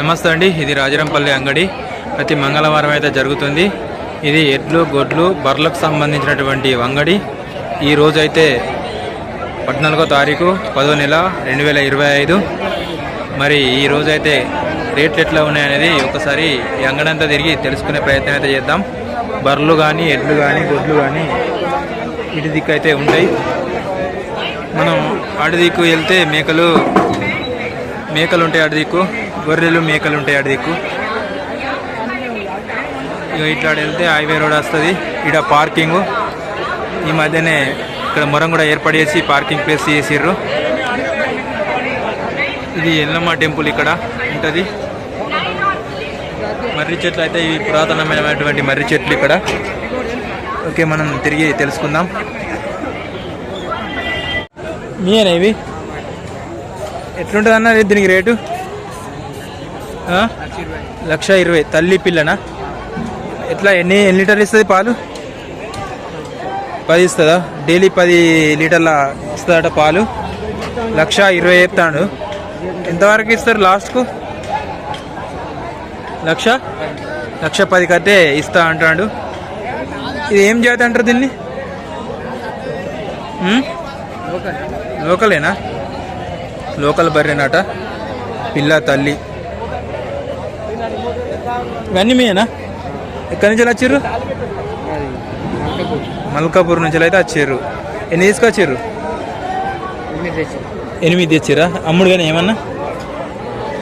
నమస్తే అండి ఇది రాజరంపల్లి అంగడి. ప్రతి మంగళవారం అయితే జరుగుతుంది. ఇది ఎడ్లు గొడ్లు బర్రెలకు సంబంధించినటువంటి అంగడి ఈ రోజైతే అయితే పద్నాలుగో తారీఖు పదో నెల రెండు వేల ఇరవై ఐదు. మరి ఈ రోజైతే రేట్లు ఎట్లా ఉన్నాయనేది ఒకసారి ఈ అంగడి అంతా తిరిగి తెలుసుకునే ప్రయత్నం అయితే చేద్దాం. బర్రెలు కానీ ఎడ్లు కానీ గొడ్లు కానీ ఇటు దిక్కు అయితే ఉంటాయి. మనం అటు దిక్కు వెళ్తే మేకలు మేకలు ఉంటాయి అటు దిక్కు. గొర్రెలు మేకలు ఉంటాయి అటు దిక్కు. ఇక ఇట్లా వెళ్తే హైవే రోడ్ వస్తుంది. ఇక్కడ పార్కింగ్. ఈ మధ్యనే ఇక్కడ మొరం కూడా ఏర్పాటు చేసి పార్కింగ్ ప్లేస్ చేసిర్రు. ఇది ఎల్లమ్మ టెంపుల్ ఇక్కడ ఉంటుంది. మర్రి చెట్లు అయితే ఇవి పురాతనమైనటువంటి మర్రి చెట్లు ఇక్కడ. ఓకే మనం తిరిగి తెలుసుకుందాం. మీయేనా ఇవి? ఎట్లుంటుంది అన్న దీనికి రేటు? లక్ష ఇరవై. తల్లి పిల్లనా? ఎట్లా ఎన్ని ఎన్ని లీటర్లు ఇస్తుంది పాలు? పది ఇస్తుందా? డైలీ పది లీటర్ల ఇస్తుందట పాలు. లక్ష ఇరవై చెప్తాడు. ఎంతవరకు ఇస్తారు లాస్ట్కు? లక్ష? లక్ష పది కట్టే ఇస్తా అంటాడు. ఇది ఏం జాతి అంటారు దీన్ని? లోకలేనా? లోకల్ బర్రెనాట? పిల్ల తల్లి. ఇవన్నీ మీయేనా ఎక్కడి నుంచి వచ్చారు మల్కాపూర్ నుంచి అయితే వచ్చారు. ఎన్ని తీసుకొచ్చారు? ఎనిమిది తెచ్చిర్రా? అమ్ముడు కానీ ఏమన్నా?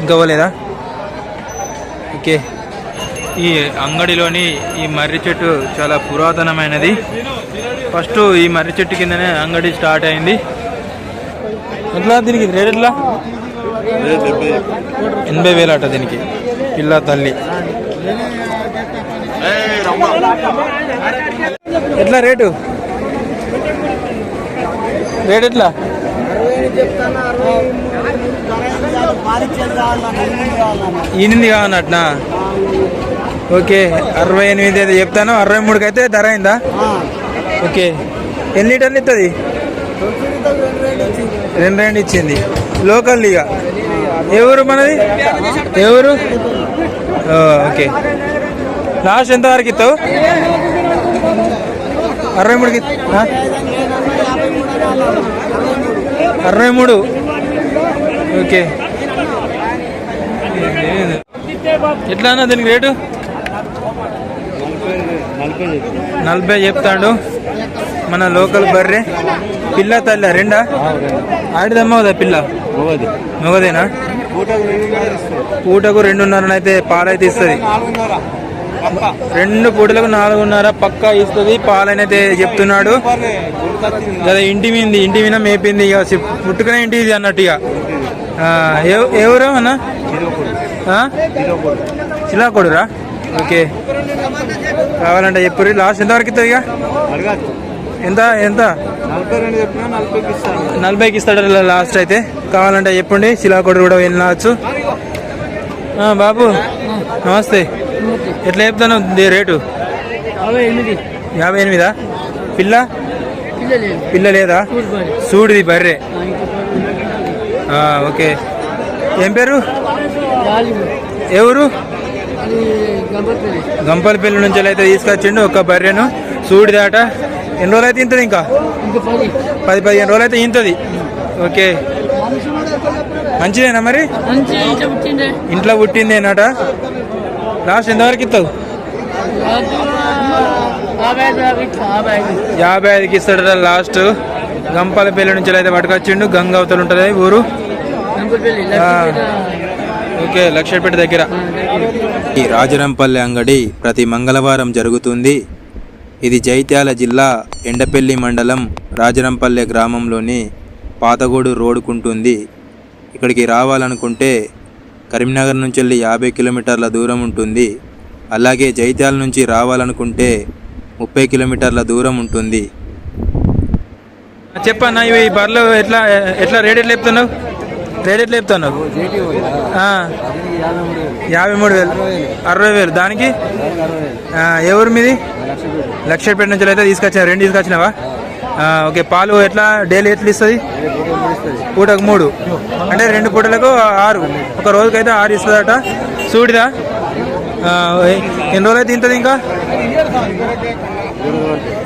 ఇంకా పోలేదా? ఓకే. ఈ అంగడిలోని ఈ మర్రి చెట్టు చాలా పురాతనమైనది. ఫస్ట్ ఈ మర్రి చెట్టు కిందనే అంగడి స్టార్ట్ అయింది. ఎట్లా దీనికి? రేట్ ఎట్లా? ఎనభై వేలు అట దీనికి. పిల్ల తల్లి. ఎట్లా రేటు? రేట్ ఎట్లా? ఎనిమిది కావాలన్నట్నా? ఓకే అరవై ఎనిమిది అయితే చెప్తాను. అరవై మూడుకి అయితే ధర అయిందా? ఓకే. ఎన్ని లీటర్లు ఇస్తుంది రెండు రెండు ఇచ్చింది. లోకల్ ఇక. ఎవరు మనది? ఎవరు? ఓకే. లాస్ట్ ఎంత వరకు ఇస్తావు? అరవై మూడుకి అరవై మూడు. ఓకే. ఎట్లా అన్న దీనికి రేటు? నలభై చెప్తాడు. మన లోకల్ బర్రె. పిల్ల తల్లి రెండా? ఆడిదమ్మవుదా పిల్ల. మొగదేనా పూటకు రెండున్నర అయితే పాలైతే ఇస్తుంది. రెండు పూటలకు నాలుగున్నర పక్కా ఇస్తుంది పాలనైతే చెప్తున్నాడు. ఇంటి మీద ఇంటి మీద మేపింది ఇక పుట్టుకనే ఇంటి ఇది అన్నట్టు ఇక ఎవరు అన్న? చిలాకొడురా ఓకే. కావాలంటే చెప్పు లాస్ట్ ఎంతవరకు ఇస్తుంది ఇక ఎంత ఎంత? నలభైకి ఇస్తాడు లాస్ట్ అయితే. కావాలంటే చెప్పండి శిలాకొడు కూడా వెళ్ళవచ్చు బాబు నమస్తే. ఎట్లా చెప్తాను రేటు? యాభై ఎనిమిదా. పిల్ల? పిల్ల లేదా. సూడిది బర్రె. ఓకే. ఏం పేరు? ఎవరు గంపలపల్లి నుంచి అయితే తీసుకొచ్చిండు ఒక బర్రెను. సూడిదాట. ఎన్ని రోజులు అయితే ఇంతది ఇంకా? పది పదిహేను రోజులు అయితే ఇంతది. ఓకే. మంచిదేనా మరి? ఇంట్లో పుట్టిందేనట? లాస్ట్ ఎంతవరకు ఇస్తావు? యాభై ఐదుకి ఇస్తాడట లాస్ట్. గంపలపల్లి నుంచి అయితే పట్టుకొచ్చిండు. గంగావతలు ఉంటుంది ఊరు. ఓకే లక్షపేట దగ్గర. ఈ రాజరంపల్లి అంగడి ప్రతి మంగళవారం జరుగుతుంది. ఇది జైత్యాల జిల్లా ఎండపల్లి మండలం రాజరంపల్లె గ్రామంలోని పాతగోడు రోడ్డుకుంటుంది. ఇక్కడికి రావాలనుకుంటే కరీంనగర్ నుంచి వెళ్ళి యాభై కిలోమీటర్ల దూరం ఉంటుంది. అలాగే జైత్యాల నుంచి రావాలనుకుంటే ముప్పై కిలోమీటర్ల దూరం ఉంటుంది. చెప్పన్నా ఇవి బర్రెలు ఎట్లా ఎట్లా రేట్ ఎట్లా చెప్తున్నావు? రేట్ ఎట్లా చెప్తున్నావు యాభై మూడు వేలు. అరవై వేలు. దానికి? ఎవరు మీది? లక్షపేట నుంచి అయితే తీసుకొచ్చిన రెండు తీసుకొచ్చినావా? ఓకే పాలు ఎట్లా డైలీ ఎట్లా ఇస్తుంది? పూటకు మూడు. అంటే రెండు పూటలకు ఆరు. ఒక రోజుకైతే ఆరు ఇస్తుందట. చూడిదా ఎన్ని రోజులు అయితే ఇంతది ఇంకా?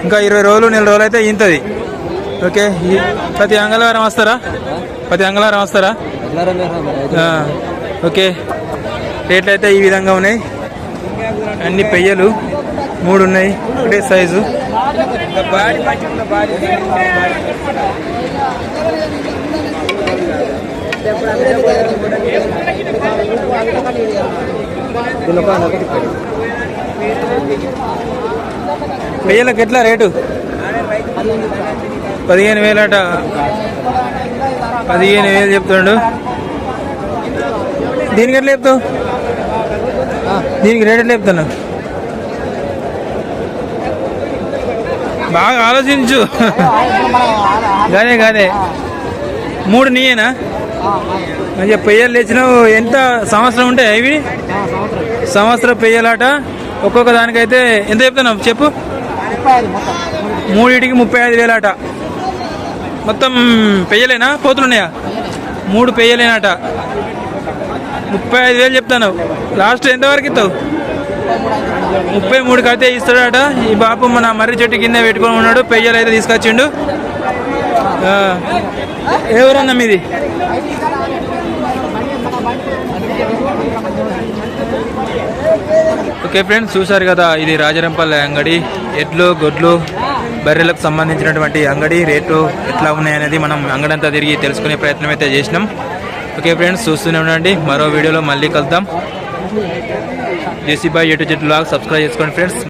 ఇంకా ఇరవై రోజులు నెల రోజులు అయితే ఇంతది. ఓకే ప్రతి అంగళవారం వస్తారా? ప్రతి అంగళారం వస్తారా ఓకే. రేట్లు అయితే ఈ విధంగా ఉన్నాయి. అన్ని పెయ్యలు. మూడు ఉన్నాయి. ఒకటే సైజు. పెయ్యలకు ఎట్లా రేటు? పదిహేను వేలట. పదిహేను వేలు చెప్తాడు దీనికి ఎట్లా చెప్తావు? దీనికి రేట్ ఎట్లా చెప్తాను బాగా ఆలోచించు. గానే గానే. మూడు నీయేనా? మంచిగా పెయ్యలు తెచ్చినావు. ఎంత సంవత్సరం ఉంటాయి ఇవి? సంవత్సరం పెయ్యలాట. ఒక్కొక్క దానికైతే ఎంత చెప్తున్నావు చెప్పు? మూడింటికి ముప్పై ఐదు వేలాట. మొత్తం పెయ్యలేనా? పోతున్నాయా? మూడు పెయ్యలేనట. ముప్పై ఐదు వేలు చెప్తాను లాస్ట్ ఎంతవరకు ఇస్తావు? ముప్పై మూడు కడితే ఇస్తాడట. ఈ బాపు మన మర్రి చెట్టు కింద పెట్టుకొని ఉన్నాడు. పెయ్యలు అయితే తీసుకొచ్చిండు. ఆ, మీది? ఓకే ఫ్రెండ్స్ చూశారు కదా ఇది రాజరంపల్లి అంగడి. ఎడ్లు గొడ్లు. బర్రెలకు సంబంధించినటువంటి అంగడి రేటు ఎట్లా ఉన్నాయనేది మనం అంగడంతా తిరిగి తెలుసుకునే ప్రయత్నం అయితే చేసినాం. ఓకే ఫ్రెండ్స్ చూస్తూనే ఉండండి. మరో వీడియోలో మళ్ళీ కలుద్దాం. జేసీ బాయ్ ఎటు చెట్లు సబ్స్క్రైబ్ చేసుకోండి ఫ్రెండ్స్.